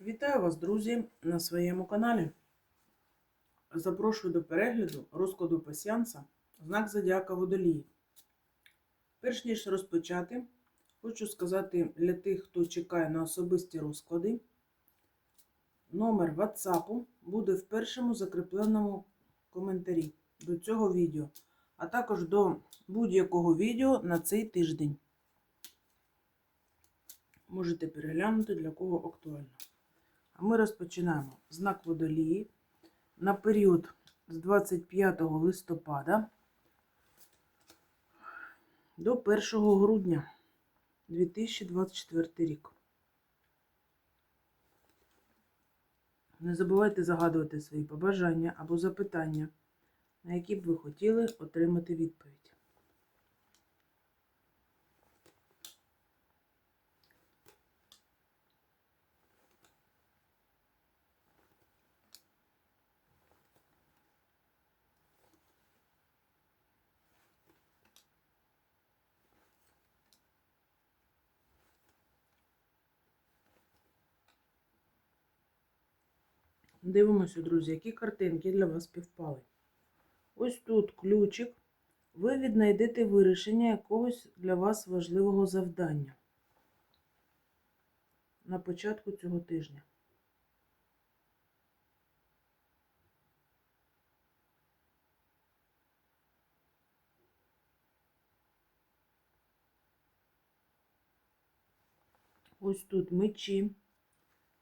Вітаю вас, друзі, на своєму каналі. Запрошую до перегляду розкладу пасіанса знак Зодіака Водолії. Перш ніж розпочати, хочу сказати для тих, хто чекає на особисті розклади, номер WhatsApp буде в першому закріпленому коментарі до цього відео, а також до будь-якого відео на цей тиждень. Можете переглянути, для кого актуально. Ми розпочинаємо знак водолії на період з 25 листопада до 1 грудня 2024 рік. Не забувайте загадувати свої побажання або запитання, на які б ви хотіли отримати відповідь. Дивимося, друзі, які картинки для вас співпали. Ось тут ключик. Ви віднайдете вирішення якогось для вас важливого завдання на початку цього тижня. Ось тут мечі.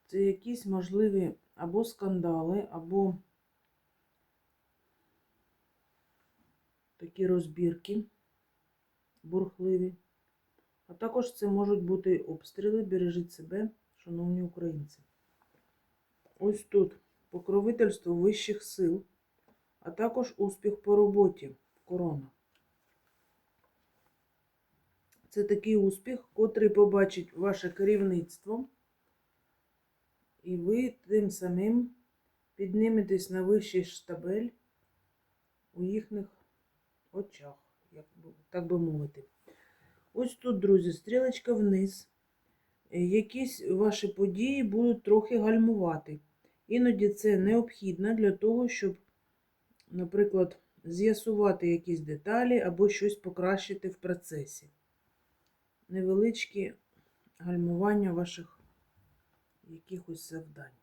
Це якісь можливі або скандали, або такі розбірки бурхливі. А також це можуть бути обстріли. Бережіть себе, шановні українці. Ось тут покровительство вищих сил, а також успіх по роботі корона. Це такий успіх, котрий побачить ваше керівництво. І ви тим самим підніметесь на вищий штабель у їхніх очах, як так би мовити. Ось тут, друзі, стрілочка вниз. Е, Якісь ваші події будуть трохи гальмувати. Іноді це необхідно для того, щоб, наприклад, з'ясувати якісь деталі або щось покращити в процесі. Невеличкі гальмування ваших якихось завдань.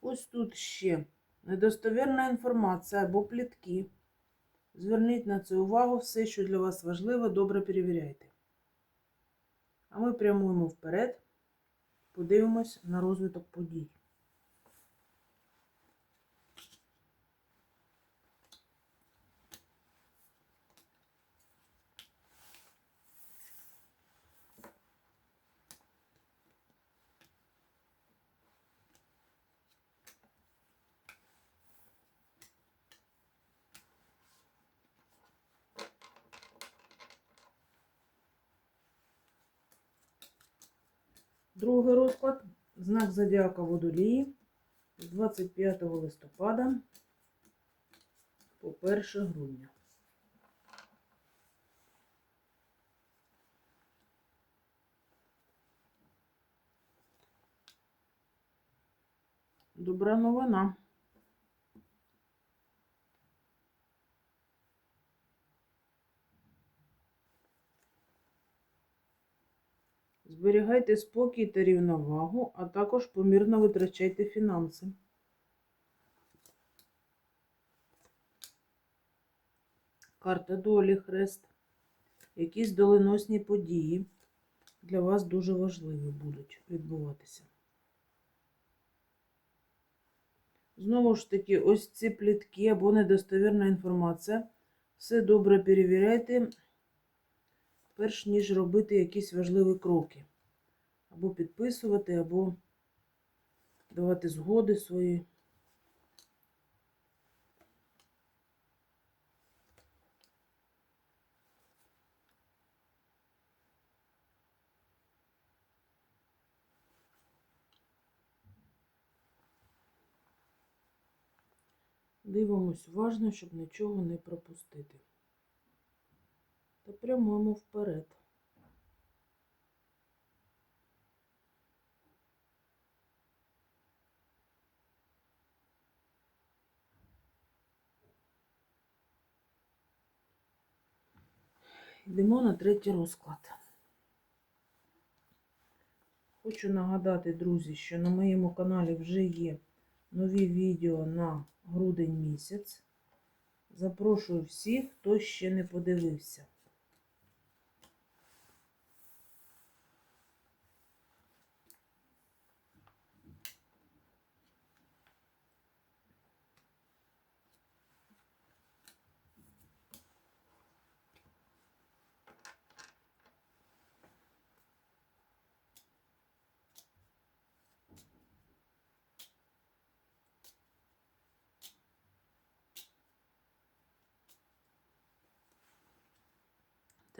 Ось тут ще недостовірна інформація або плітки. Зверніть на це увагу, все, що для вас важливо, добре перевіряйте. А ми прямуємо вперед, подивимось на розвиток подій. Другий розклад. Знак Зодіака Водолії з 25 листопада по 1 грудня. Добра новина. Зберігайте спокій та рівновагу, а також помірно витрачайте фінанси. Карта долі, хрест. Якісь доленосні події для вас дуже важливі будуть відбуватися. Знову ж таки, ось ці плітки або недостовірна інформація. Все добре перевіряйте перш ніж робити якісь важливі кроки. Або підписувати, або давати згоди свої. Дивимось уважно, щоб нічого не пропустити та прямуємо вперед. Йдемо на третій розклад. Хочу нагадати, друзі, що на моєму каналі вже є нові відео на грудень місяць. Запрошую всіх, хто ще не подивився.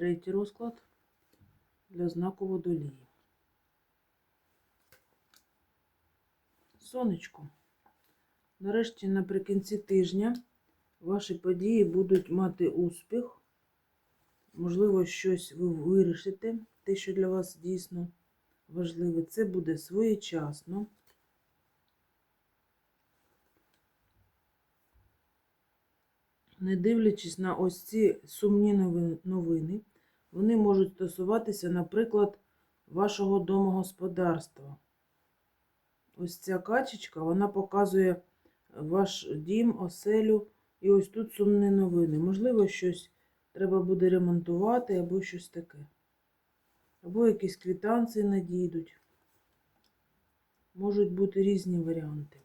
Третій розклад для знаку водолії. Сонечко. Нарешті наприкінці тижня ваші події будуть мати успіх. Можливо, щось ви вирішите, те, що для вас дійсно важливе. Це буде своєчасно. Не дивлячись на ось ці сумні новини, вони можуть стосуватися, наприклад, вашого домогосподарства. Ось ця качечка, вона показує ваш дім, оселю, і ось тут сумні новини. Можливо, щось треба буде ремонтувати або щось таке. Або якісь квитанції надійдуть. Можуть бути різні варіанти.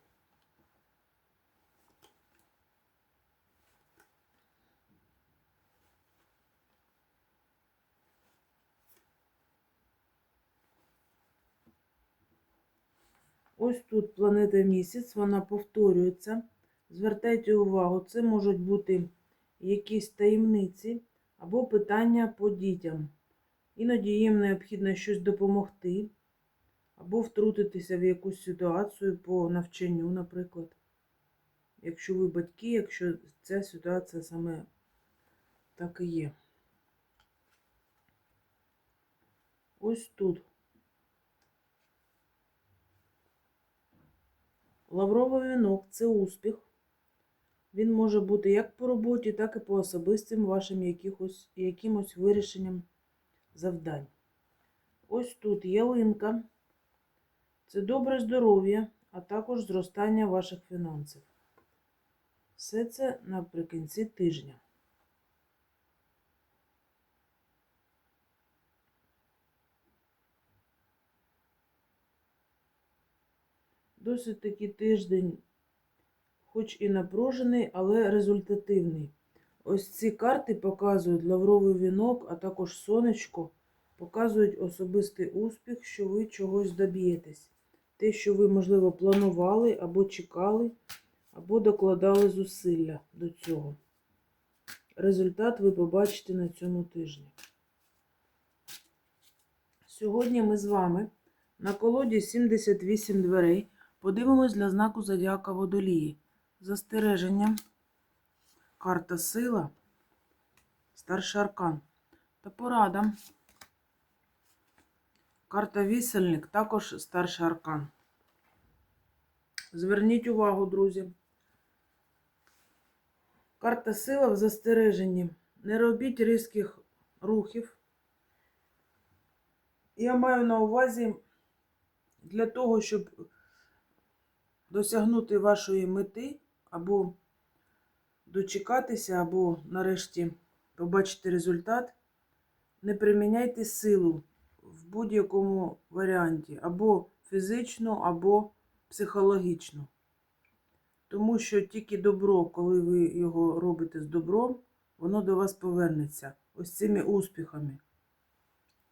Ось тут планета місяць, вона повторюється. Звертайте увагу, це можуть бути якісь таємниці або питання по дітям. Іноді їм необхідно щось допомогти, або втрутитися в якусь ситуацію по навчанню, наприклад. Якщо ви батьки, якщо ця ситуація саме так і є. Ось тут. Лавровий вінок це успіх. Він може бути як по роботі, так і по особистим вашим якихось, якимось вирішенням завдань. Ось тут ялинка. Це добре здоров'я, а також зростання ваших фінансів. Все це наприкінці тижня. Досить таки тиждень, хоч і напружений, але результативний. Ось ці карти показують лавровий вінок, а також сонечко, показують особистий успіх, що ви чогось доб'єтесь. Те, що ви, можливо, планували або чекали, або докладали зусилля до цього. Результат ви побачите на цьому тижні. Сьогодні ми з вами на колоді 78 дверей. Подивимось для знаку Зодіака Водолії. Застереження, карта сила, старший аркан та порада. Карта вісельник, також старший аркан. Зверніть увагу, друзі. Карта сила в застереженні. Не робіть різких рухів. Я маю на увазі для того, щоб досягнути вашої мети, або дочекатися, або нарешті побачити результат, не приміняйте силу в будь-якому варіанті, або фізично, або психологічно. Тому що тільки добро, коли ви його робите з добром, воно до вас повернеться ось цими успіхами.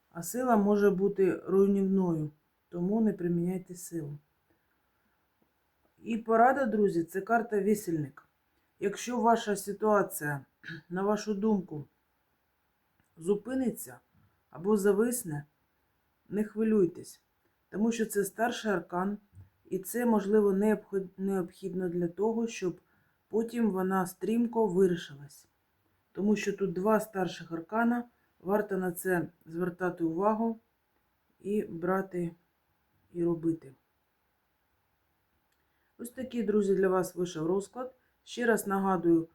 А сила може бути руйнівною, тому не приміняйте силу. І порада, друзі, це карта вісельник. Якщо ваша ситуація, на вашу думку, зупиниться або зависне, не хвилюйтесь, тому що це старший аркан, і це, можливо, необхідно для того, щоб потім вона стрімко вирішилась. Тому що тут два старших аркана, варто на це звертати увагу і брати і робити. Ось такий, друзі, для вас вийшов розклад. Ще раз нагадую,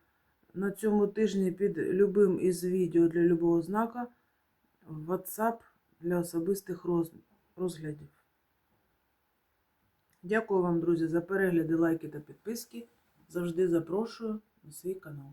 на цьому тижні під любим із відео для любого знака WhatsApp для особистих роз- розглядів. Дякую вам, друзі, за перегляди, лайки та підписки. Завжди запрошую на свій канал.